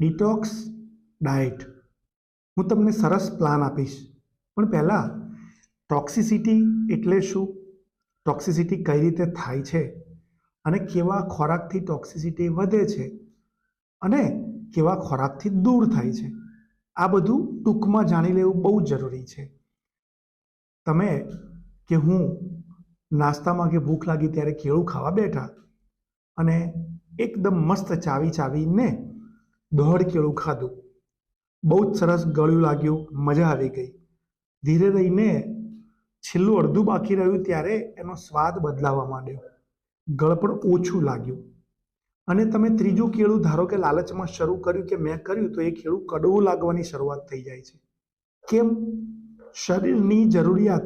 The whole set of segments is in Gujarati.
ડિટોક્સ ડાયટ હું તમને સરસ પ્લાન આપીશ. પણ પહેલાં ટોક્સિસિટી એટલે શું? ટોક્સિસિટી કઈ રીતે થાય છે? અને કેવા ખોરાકથી ટોક્સિસિટી વધે છે? અને કેવા ખોરાકથી દૂર થાય છે? આ બધું ટૂંકમાં જાણી લેવું બહુ જરૂરી છે. તમે કે હું નાસ્તામાં કે ભૂખ લાગી ત્યારે કેળું ખાવા બેઠા અને એકદમ મસ્ત ચાવી ચાવીને દોઢ કેળું ખાધું. બહુ જ સરસ ગળ્યું લાગ્યું, મજા આવી ગઈ. ધીરે રહીને છેલ્લું અડધું બાકી રહ્યું ત્યારે એનો સ્વાદ બદલાવા માંડ્યો. ગળપણ ઓછું લાગ્યું. અને તમે ત્રીજું કેળું ધારો કે લાલચમાં શરૂ કર્યું કે મેં કર્યું, તો એ ખેડું કડવું લાગવાની શરૂઆત થઈ જાય છે. કેમ? શરીરની જરૂરિયાત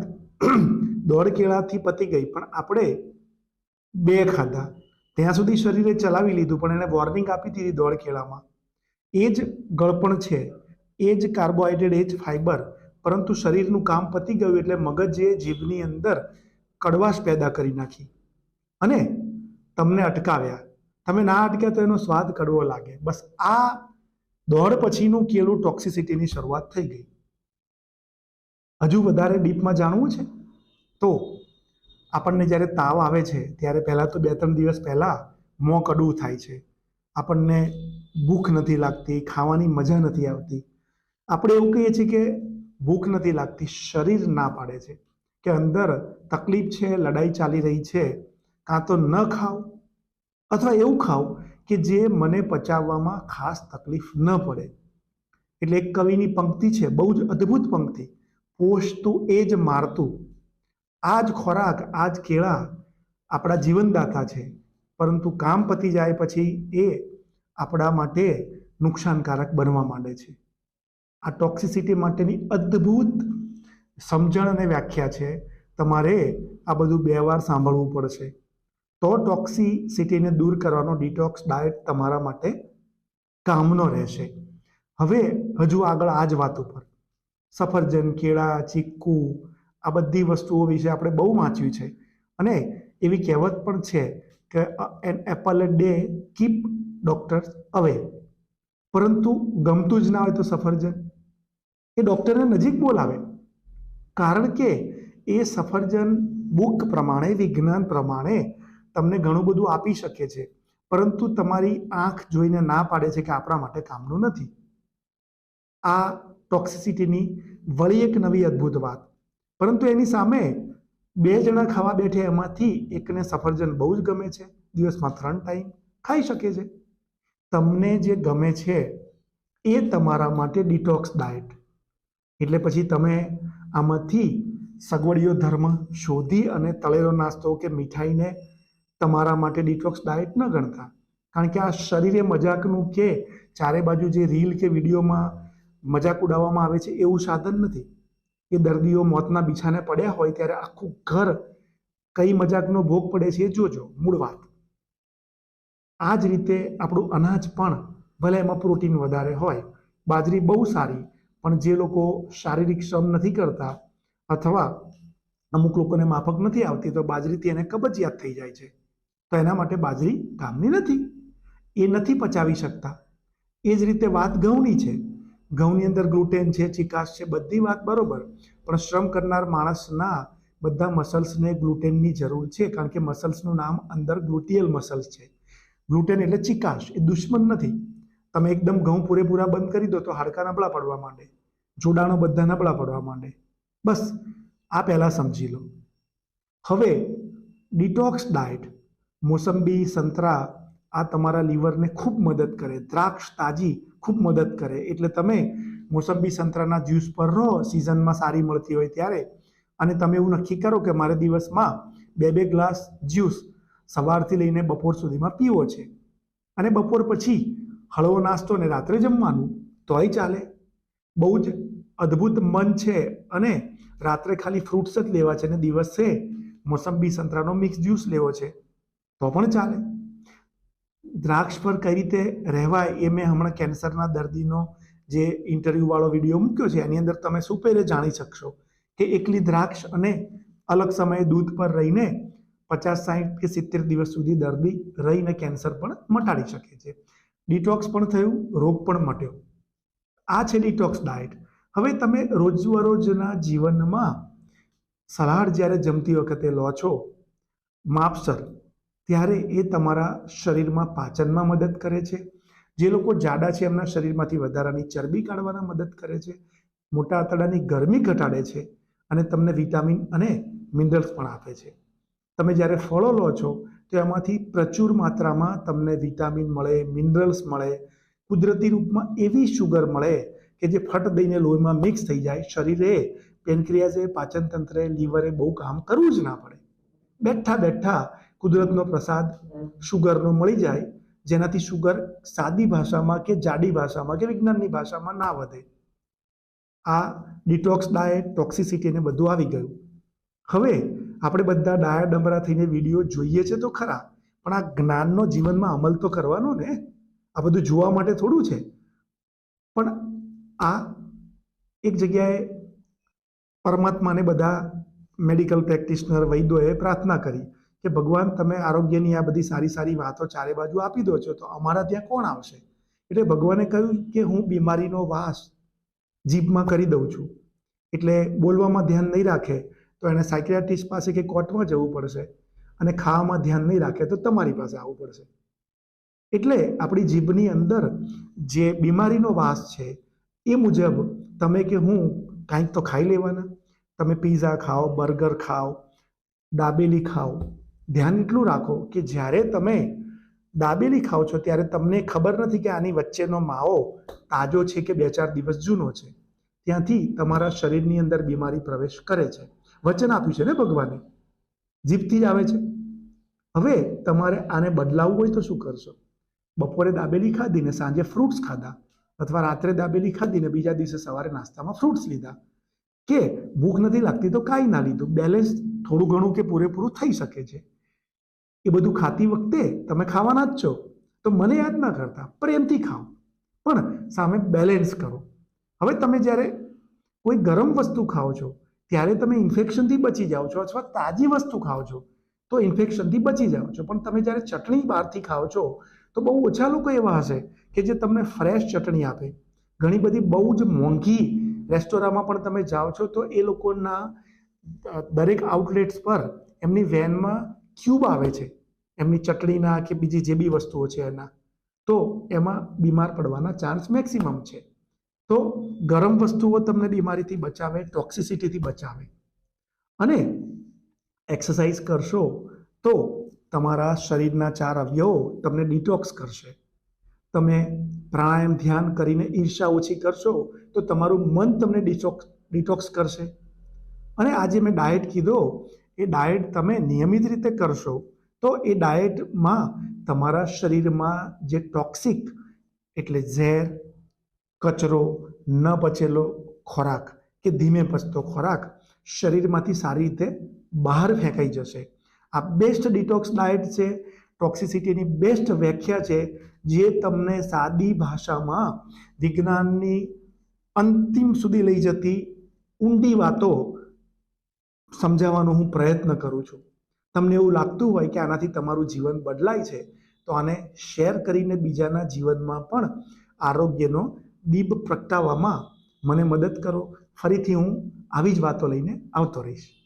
દોઢ કેળાથી પતી ગઈ, પણ આપણે બે ખાધા. ત્યાં સુધી શરીરે ચલાવી લીધું, પણ એને વોર્નિંગ આપી દીધી દોઢ કેળામાં. એ જ ગળપણ છે, એ જ કાર્બોહાઈડ્રેટ, એ જ ફાઈબર. પરંતુ શરીરનું કામ પતી ગયું એટલે મગજે જીભની અંદર કડવાશ પેદા કરી નાખી અને તમને અટકાવ્યા. તમે ના અટક્યા તો એનો સ્વાદ કડવો લાગે. બસ આ દોડ પછીનું કેળું ટોક્સિસિટીની શરૂઆત થઈ ગઈ. હજુ વધારે ડીપમાં જાણવું છે? તો આપણને જ્યારે તાવ આવે છે, ત્યારે પહેલાં તો બે ત્રણ દિવસ પહેલાં મોં કડવું થાય છે. આપણને ભૂખ નથી લાગતી, ખાવાની મજા નથી આવતી. આપણે એવું કહીએ છીએ કે ભૂખ નથી લાગતી, શરીર ના પાડે છે. કે અંદર તકલીફ છે, લડાઈ ચાલી રહી છે, કાં તો ન ખાઓ અથવા એવું ખાવ કે જે મને પચાવવામાં ખાસ તકલીફ ન પડે. એટલે એક કવિની પંક્તિ છે, બહુ જ અદ્ભુત પંક્તિ. પોષતું એ જ મારતું. આ જ ખોરાક, આ જ કેળા આપણા જીવનદાતા છે. પરંતુ કામ પતી જાય પછી એ આપણા માટે નુકસાનકારક બનવા માંડે છે. આ ટોક્સિસિટી માટેની અદ્ભુત સમજણ અને વ્યાખ્યા છે. તમારે આ બધું બે વાર સાંભળવું પડશે. તો ટોક્સિસિટીને દૂર કરવાનો ડિટોક્સ ડાયટ તમારા માટે કામનો રહેશે. હવે હજુ આગળ આ જ વાત ઉપર. સફરજન, કેળા ચીક્કુ આ બધી વસ્તુઓ વિશે આપણે બહુ વાંચ્યું છે. અને એવી કહેવત પણ છે કે an apple a day keep doctors away. પરંતુ ગમતું જ ના હોય તો સફરજન એ ડૉક્ટરને નજીક બોલાવે. કારણ કે એ સફરજન બુક પ્રમાણે, વિજ્ઞાન પ્રમાણે તમને ઘણું બધું આપી શકે છે. પરંતુ તમારી આંખ જોઈને ના પાડે છે કે આપણા માટે કામનું નથી. આ ટોક્સિસિટીની વળી એક નવી અદ્ભુત વાત. પરંતુ એની સામે બે જણા ખાવા બેઠે એમાંથી એકને સફરજન બહુ જ ગમે છે, દિવસમાં ત્રણ ટાઈમ ખાઈ શકે છે. તમને જે ગમે છે એ તમારા માટે ડિટોક્સ ડાયટ. એટલે પછી તમે આમાંથી સગવડીઓ ધર્મ શોધી અને તળેલો નાસ્તો કે મીઠાઈને તમારા માટે ડિટોક્સ ડાયટ ન ગણતા. કારણ કે આ શરીરે મજાકનું કે ચારે બાજુ જે રીલ કે વિડીયોમાં મજાક ઉડાવવામાં આવે છે એવું સાધન નથી. એ દર્દીઓ મોતના બિછાને પડ્યા હોય ત્યારે આખું ઘર કઈ મજાકનો ભોગ પડે છે જોજો, મૂળ વાત. આ જ રીતે આપણું અનાજ પણ ભલે એમાં પ્રોટીન વધારે હોય, બાજરી બહુ સારી, પણ જે લોકો શારીરિક શ્રમ નથી કરતા અથવા અમુક લોકોને માફક નથી આવતી, તો બાજરીથી એને કબજિયાત થઈ જાય છે. તો એના માટે બાજરી કામની નથી. એ નથી પચાવી શકતા. એ જ રીતે વાત ઘઉંની છે. ઘઉંની અંદર ગ્લુટેન છે, ચિકાસ છે, બધી વાત બરોબર. પણ શ્રમ કરનાર માણસના બધા મસલ્સને ગ્લુટેનની જરૂર છે, કારણ કે મસલ્સનું નામ અંદર ગ્લુટિયલ મસલ્સ છે. ગ્લુટેન એટલે ચિકાશ એ દુશ્મન નથી. તમે એકદમ ઘઉં પૂરેપૂરા બંધ કરી દો તો હાડકા નબળા પડવા માંડે, જોડાણો બધા નબળા પડવા માંડે. બસ, આ પહેલાં સમજી લો. હવે ડિટોક્સ ડાયટ મોસંબી, સંતરા, આ તમારા લીવરને ખૂબ મદદ કરે. દ્રાક્ષ, તાજી ખૂબ મદદ કરે. એટલે તમે મોસંબી સંતરાના જ્યુસ પર રહો, સિઝનમાં સારી મળતી હોય ત્યારે. અને તમે એવું નક્કી કરો કે મારે દિવસમાં બે બે ગ્લાસ જ્યુસ સવારથી લઈને બપોર સુધીમાં પીવો છે. અને બપોર પછી હળવો નાસ્તો ને રાત્રે જમવાનું, તોય ચાલે. બહુ જ અદ્ભુત મન છે અને રાત્રે ખાલી ફ્રૂટ્સ જ લેવા છે અને દિવસે મોસંબી સંતરાનો મિક્સ જ્યુસ લેવો છે. તો પણ ચાલે. દ્રાક્ષ પર કઈ રીતે રહેવાય એ મેં હમણાં કેન્સરના દર્દીનો જે ઇન્ટરવ્યૂવાળો વીડિયો મૂક્યો છે, એની અંદર તમે સુપેરે જાણી શકશો કે એકલી દ્રાક્ષ અને અલગ સમયે દૂધ પર રહીને પચાસ સાઠ કે સિત્તેર દિવસ સુધી દર્દી રહીને કેન્સર પણ મટાડી શકે છે. ડિટોક્સ પણ થયું, રોગ પણ મટ્યો. આ છે ડિટોક્સ ડાયટ હવે તમે રોજબરોજના જીવનમાં સલાડ જ્યારે જમતી વખતે લો છો, માપસર ત્યારે એ તમારા શરીરમાં પાચનમાં મદદ કરે છે. જે લોકો જાડા છે, એમના શરીરમાંથી વધારાની ચરબી કાઢવાના મદદ કરે છે. મોટા આંતરડાની ગરમી ઘટાડે છે અને તમને વિટામિન અને મિનરલ્સ પણ આપે છે. તમે જ્યારે ફળો લો છો, તો એમાંથી પ્રચુર માત્રામાં તમને વિટામિન મળે, મિનરલ્સ મળે. કુદરતી રૂપમાં એવી શુગર મળે કે જે ફટ દઈને લોહીમાં મિક્સ થઈ જાય. શરીરે પેનક્રિયાઝે, પાચનતંત્રે, લીવરે બહુ કામ કરવું જ ના પડે. બેઠા બેઠા કુદરતનો પ્રસાદ શુગરનો મળી જાય, જેનાથી શુગર સાદી ભાષામાં કે જાડી ભાષામાં કે વિજ્ઞાનની ભાષામાં ના વધે. આ ડિટોક્સ ડાયટ, ટોક્સિસિટી ને બધું આવી ગયું. હવે આપણે બધા ડાયા ડમરા થઈને વીડિયો જોઈએ છે તો ખરા, પણ આ જ્ઞાનનો જીવનમાં અમલ તો કરવાનો ને. આ બધું જોવા માટે થોડું છે. પણ આ એક જગ્યાએ પરમાત્માને બધા મેડિકલ પ્રેક્ટિશનર, વૈદ્યોએ પ્રાર્થના કરી. કે ભગવાન, તમે આરોગ્યની આ બધી સારી સારી વાતો ચારે બાજુ આપી દો છો, તો અમારા ત્યાં કોણ આવશે? એટલે ભગવાને કહ્યું કે હું બીમારીનો વાસ જીભમાં કરી દઉં છું. એટલે બોલવામાં ધ્યાન નહીં રાખે, તો એને સાયકિયાટ્રિસ્ટ પાસે કે કોર્ટમાં જવું પડશે અને ખાવામાં ધ્યાન નહીં રાખે, તો તમારી પાસે આવવું પડશે. એટલે આપણી જીભની અંદર જે બીમારીનો વાસ છે, એ મુજબ તમે કે હું કાંઈક તો ખાઈ લેવાના. તમે પીઝા ખાઓ, બર્ગર ખાઓ, દાબેલી ખાઓ ધ્યાન એટલું રાખો કે જ્યારે તમે દાબેલી ખાઓ છો, ત્યારે તમને ખબર નથી કે આની વચ્ચેનો માવો તાજો છે કે બે ચાર દિવસ જૂનો છે. ત્યાંથી તમારા શરીરની અંદર બીમારી પ્રવેશ કરે છે. વચન આપ્યું છે ને ભગવાને? જીભથી જ આવે છે. હવે તમારે આને બદલાવવું હોય તો શું કરશો? બપોરે દાબેલી ખાધીને સાંજે ફ્રૂટ્સ ખાધા અથવા રાત્રે દાબેલી ખાધીને બીજા દિવસે સવારે નાસ્તામાં ફ્રૂટ્સ લીધા કે ભૂખ નથી લાગતી તો કાંઈ ના લીધું. બેલેન્સ થોડું ઘણું કે પૂરેપૂરું થઈ શકે છે. એ બધું ખાતી વખતે તમે ખાવાના જ છો. તો મને યાદ ના કરતા, પ્રેમથી ખાઓ. પણ સામે બેલેન્સ કરો. હવે તમે જ્યારે કોઈ ગરમ વસ્તુ ખાઓ છો, ત્યારે તમે ઇન્ફેક્શનથી બચી જાઓ છો અથવા તાજી વસ્તુ ખાઓ છો, તો ઇન્ફેક્શનથી બચી જાઓ છો. પણ તમે જ્યારે ચટણી બહારથી ખાઓ છો, તો બહુ ઓછા લોકો એવા હશે કે જે તમને ફ્રેશ ચટણી આપે. ઘણી બધી બહુ જ મોંઘી રેસ્ટોરાંમાં પણ તમે જાઓ છો, તો એ લોકોના દરેક આઉટલેટ્સ પર એમની વેનમાં ક્યુબ આવે છે, એમની ચટણીના કે બીજી જે બી વસ્તુઓ છે એના, તો એમાં બીમાર પડવાના ચાન્સ મેક્સિમમ છે. તો ગરમ વસ્તુઓ તમને બીમારીથી બચાવે ટોક્સિસિટીથી બચાવે. અને એક્સરસાઇઝ કરશો તો તમારા શરીરના ચાર અવયવો તમને ડિટોક્સ કરશે. તમે પ્રાણાયામ ધ્યાન કરીને ઈર્ષા ઓછી કરશો તો તમારું મન તમને ડિટોક્સ ડિટોક્સ કરશે. અને આજે મેં ડાયટ કીધો એ ડાયટ તમે નિયમિત રીતે કરશો, તો એ ડાયટમાં તમારા શરીરમાં જે ટોક્સિક એટલે ઝેર, કચરો, ન પચેલો ખોરાક કે ધીમે પચતો ખોરાક શરીરમાંથી સારી રીતે બહાર ફેંકાઈ જશે. આ બેસ્ટ ડિટોક્સ ડાયટ છે ટોક્સિસિટીની બેસ્ટ વ્યાખ્યા છે, જે તમને સાદી ભાષામાં વિજ્ઞાનની અંતિમ સુધી લઈ જતી ઊંડી વાતો સમજાવવાનો હું પ્રયત્ન કરું છું. તમને એવું લાગતું હોય કે આનાથી તમારું જીવન બદલાય છે, તો આને શેર કરીને બીજાના જીવનમાં પણ આરોગ્યનો દીપ પ્રગટાવવામાં મને મદદ કરો. ફરીથી હું આવી જ વાતો લઈને આવતો રહીશ.